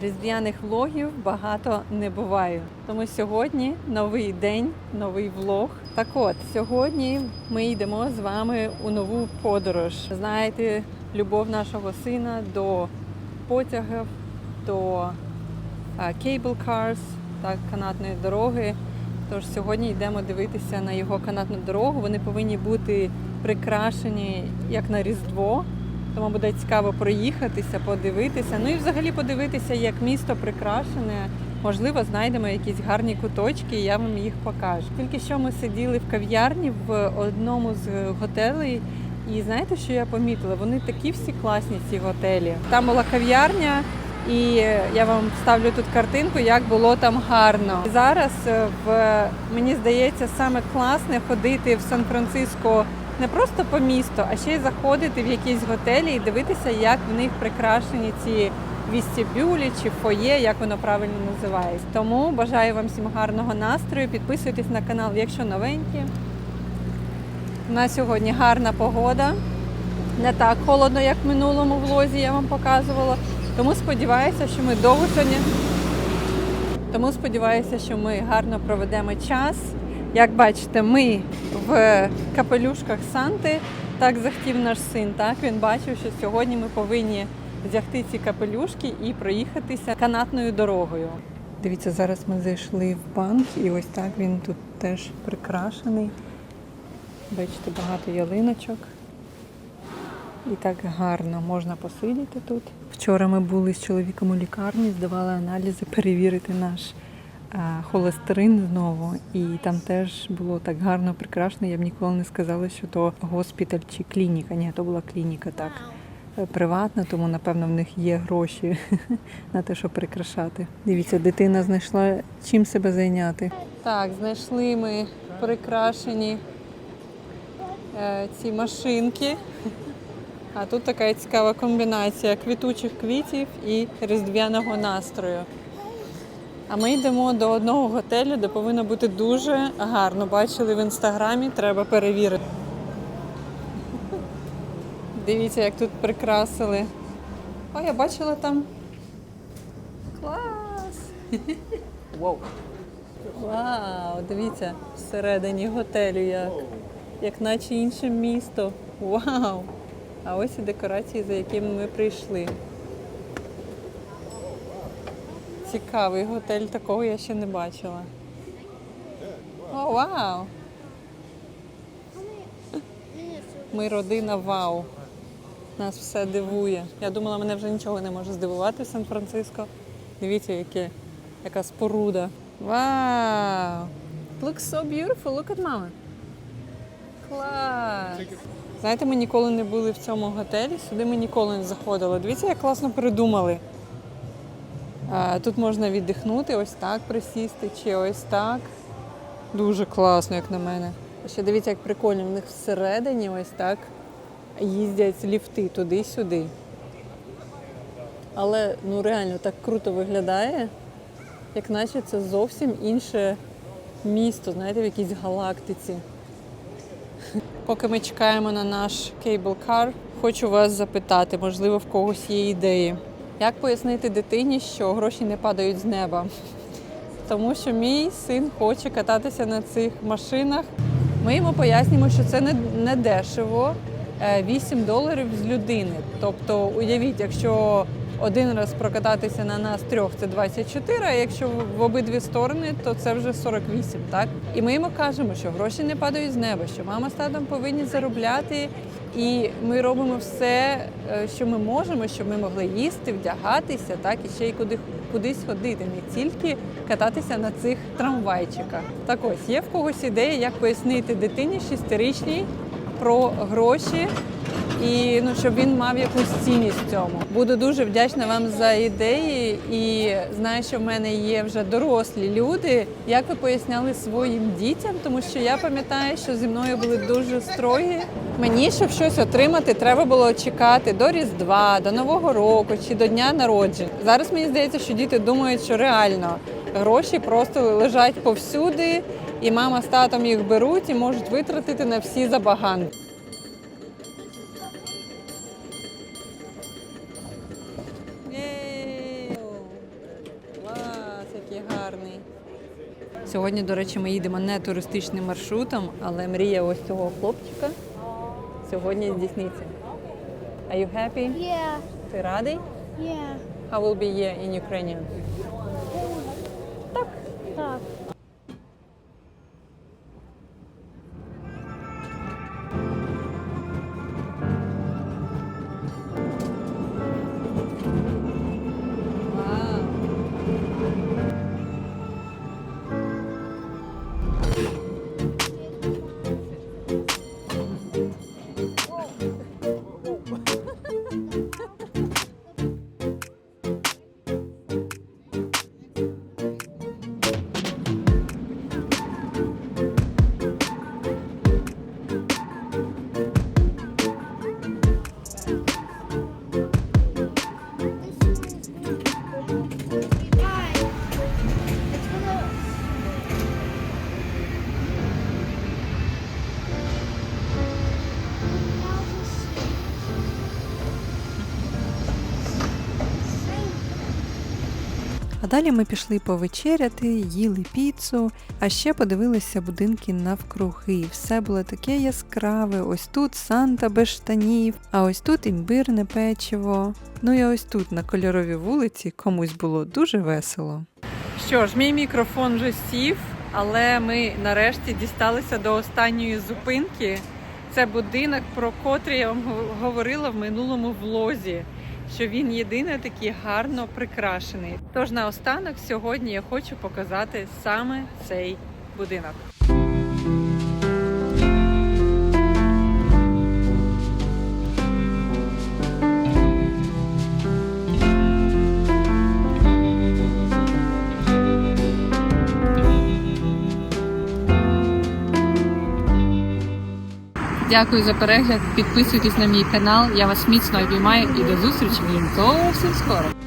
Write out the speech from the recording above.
Різдвяних влогів багато не буває. Тому сьогодні новий день, новий влог. Так от, сьогодні ми йдемо з вами у нову подорож. Знаєте, любов нашого сина до потягів, до а, cable cars, так, канатної дороги. Тож сьогодні йдемо дивитися на його канатну дорогу. Вони повинні бути прикрашені як на Різдво. Тому буде цікаво проїхатися, подивитися. Ну і взагалі подивитися, як місто прикрашене. Можливо, знайдемо якісь гарні куточки, і я вам їх покажу. Тільки що ми сиділи в кав'ярні в одному з готелей. І знаєте, що я помітила? Вони такі всі класні, ці готелі. Там була кав'ярня, і я вам ставлю тут картинку, як було там гарно. Зараз е, в мені здається саме класне ходити в Сан-Франциско не просто по місту, а ще й заходити в якісь готелі і дивитися, як в них прикрашені ці вістібюлі чи фоє, як воно правильно називається. Тому бажаю вам всім гарного настрою. Підписуйтесь на канал, якщо новенькі. У нас сьогодні гарна погода. Не так холодно, як в минулому влозі я вам показувала. Тому сподіваюся, що ми довго сьогодні. Тому сподіваюся, що ми гарно проведемо час. Як бачите, ми в капелюшках Санти. Так захотів наш син. Так він бачив, що сьогодні ми повинні взяти ці капелюшки і проїхатися канатною дорогою. Дивіться, зараз ми зайшли в банк, і ось так він тут теж прикрашений. Бачите, багато ялиночок. І так гарно можна посидіти тут. Вчора ми були з чоловіком у лікарні, здавали аналізи, перевірити наш а, холестерин знову. І там теж було так гарно прикрашено. Я б ніколи не сказала, що то госпіталь чи клініка. Ні, то була клініка так. е, Приватна, тому напевно в них є гроші на те, щоб прикрашати. Дивіться, дитина знайшла чим себе зайняти. Так, знайшли ми прикрашені е, ці машинки. А тут така цікава комбінація квітучих квітів і різдвяного настрою. А ми йдемо до одного готелю, де повинно бути дуже гарно. Бачили в інстаграмі, треба перевірити. Дивіться, як тут прикрасили. О, я бачила там. Клас! Вау! Вау! Дивіться, всередині готелю як. Як наче інше місто. Вау! А ось і декорації, за якими ми прийшли. Цікавий готель, такого я ще не бачила. О, вау! Ми родина вау. Нас все дивує. Я думала, мене вже нічого не може здивувати в Сан-Франциско. Дивіться, яке, яка споруда. Вау! Looks so beautiful. Look at mama. Клас! Знаєте, ми ніколи не були в цьому готелі, сюди ми ніколи не заходили. Дивіться, як класно придумали. Тут можна віддихнути, ось так присісти, чи ось так. Дуже класно, як на мене. Ще дивіться, як прикольно. В них всередині ось так їздять ліфти туди-сюди. Але ну реально так круто виглядає, як наче це зовсім інше місто, знаєте, в якійсь галактиці. Поки ми чекаємо на наш кейбл-кар, хочу вас запитати, можливо, в когось є ідеї. Як пояснити дитині, що гроші не падають з неба? Тому що мій син хоче кататися на цих машинах. Ми йому пояснюємо, що це не, не дешево. е, 8 доларів з людини. Тобто, уявіть, якщо один раз прокататися на нас трьох, це 24, а якщо в- обидві сторони, то це вже 48, так? І ми йому кажемо, що гроші не падають з неба, що мама з татом повинні заробляти, і ми робимо все, е, що ми можемо, щоб ми могли їсти, вдягатися, так, і ще й куди, кудись ходити, не тільки кататися на цих трамвайчиках. Так ось, є в когось ідея, як пояснити дитині шестирічній про гроші і ну щоб він мав якусь цінність в цьому. Буду дуже вдячна вам за ідеї і знаю, що в мене є вже дорослі люди. Як ви поясняли своїм дітям, тому що я пам'ятаю, що зі мною були дуже строгі. Мені, щоб щось отримати, треба було чекати до Різдва, до Нового року чи до дня народження. Зараз мені здається, що діти думають, що реально гроші просто лежать повсюди, і мама з татом їх беруть і можуть витратити на всі забаганки. Єй! Клас, який гарний. Сьогодні, до речі, ми їдемо не туристичним маршрутом, але мрія ось цього хлопчика сьогодні здійсниться. Are you happy? Yeah, Ти радий? yeah. How will be year in Ukrainian? Далі ми пішли повечеряти, їли піцу, а ще подивилися будинки навкруги. Все було таке яскраве. Ось тут Санта без штанів, а ось тут імбирне печиво. Ну і ось тут на кольоровій вулиці комусь було дуже весело. Що ж, мій мікрофон вже сів, але ми нарешті дісталися до останньої зупинки. Це будинок, про котрий я вам говорила в минулому влозі що він єдине такий гарно прикрашений. Тож наостанок сьогодні я хочу показати саме цей будинок. Дякую за перегляд. Підписуйтесь на мій канал. Я вас міцно обіймаю і до зустрічі зовсім скоро.